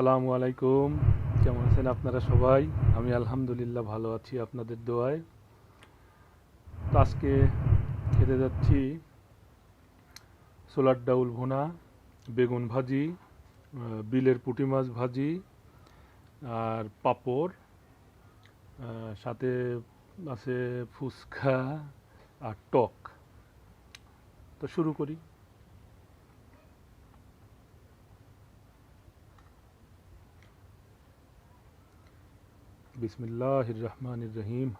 আসসালামু আলাইকুম। কেমন আছেন আপনারা সবাই? আমি আলহামদুলিল্লাহ ভালো আছি আপনাদের দোয়ায়। তো আজকে খেতে যাচ্ছি সোলার ডাউল ভুনা, বেগুন ভাজি বিলের পুঁটি মাছ ভাজি আর পাপড় সাথে আছে ফুচকা আর টক। তো শুরু করি। بسم الله الرحمن الرحيم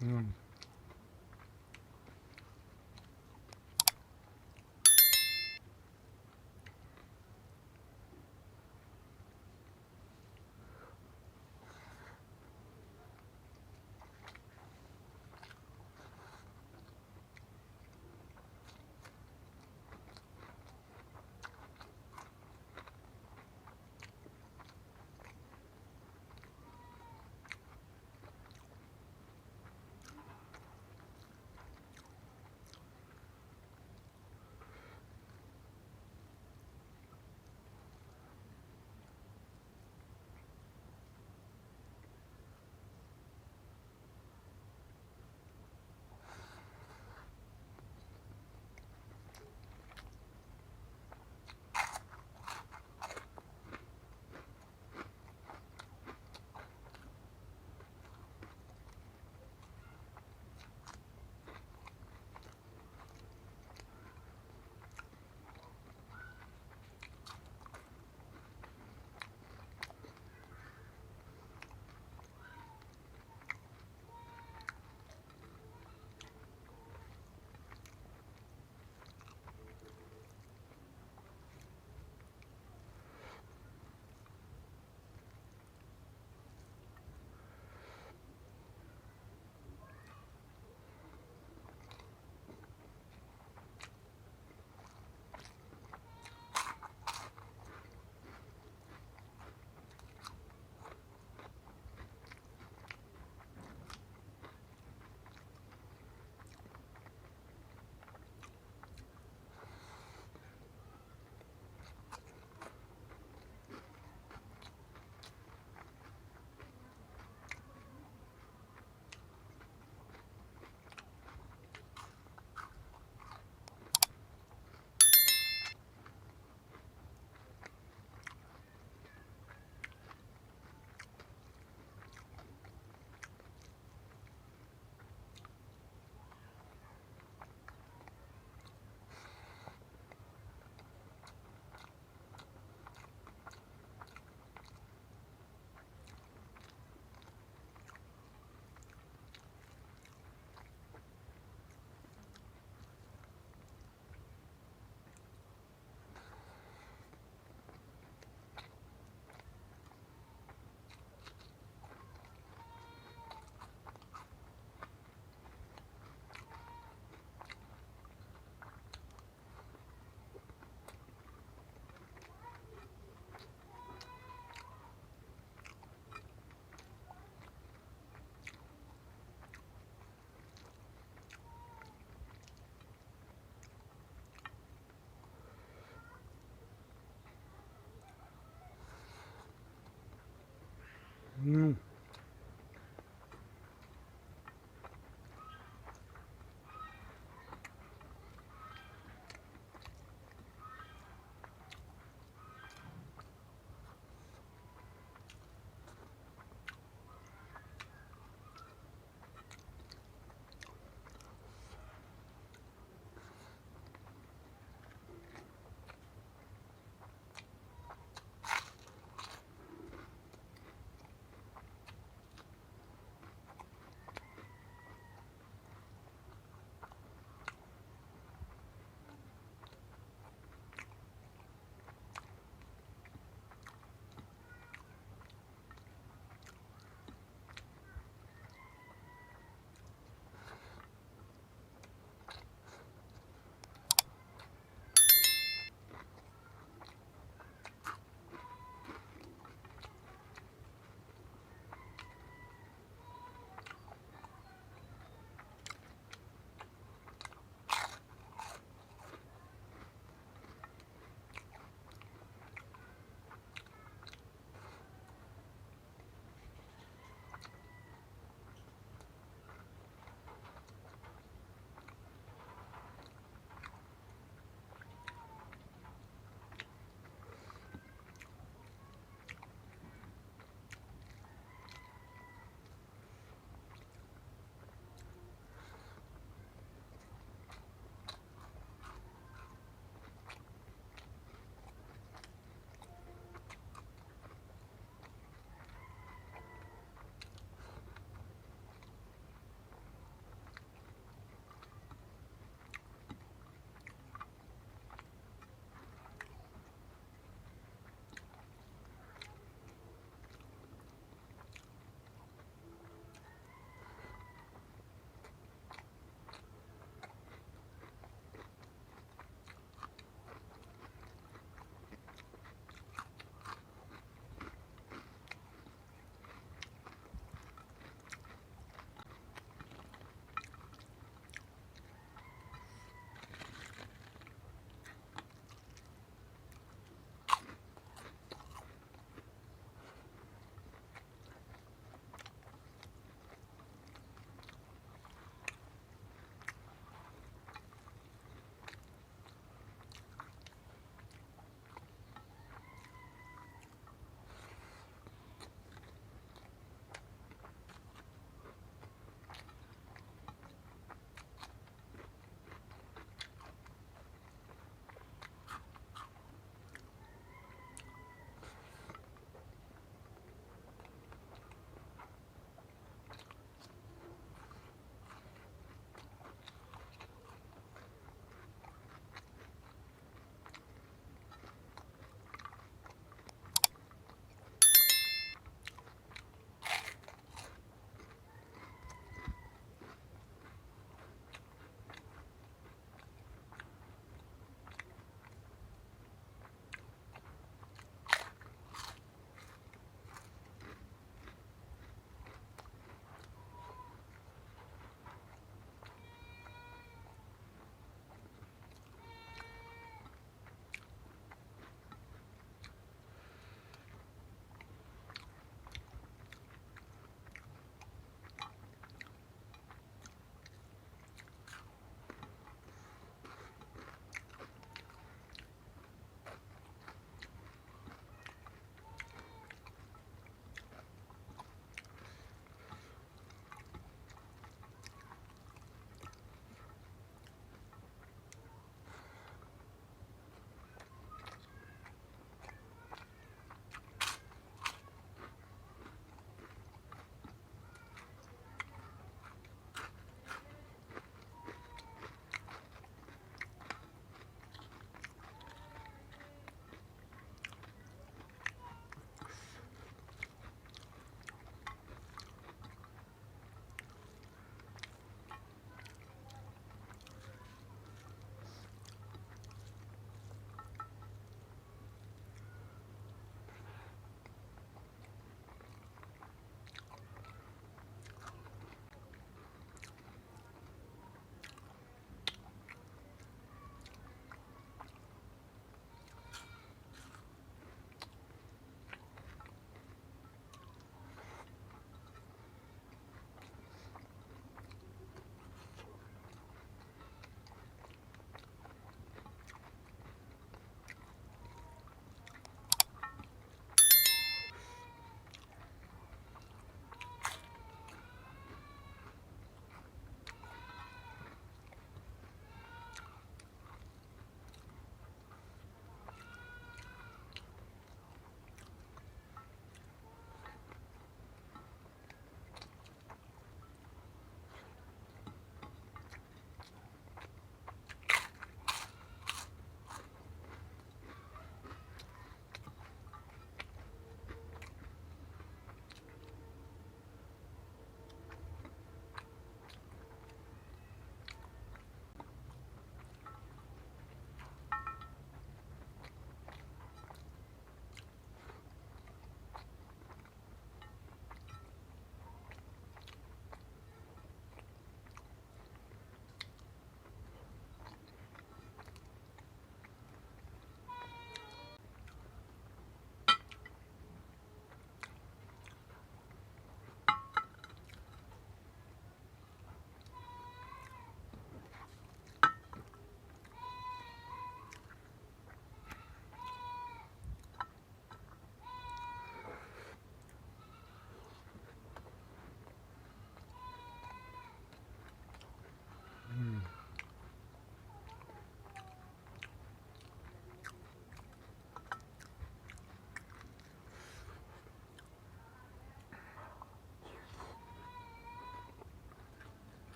Mm. Mm.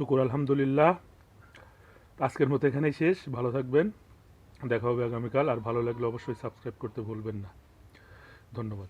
শুকুর, আলহামদুলিল্লাহ। আজকের মতো এখানেই শেষ। ভালো থাকবেন। দেখা হবে আগামীকাল। আর ভালো লাগলে অবশ্যই সাবস্ক্রাইব করতে ভুলবেন না। ধন্যবাদ।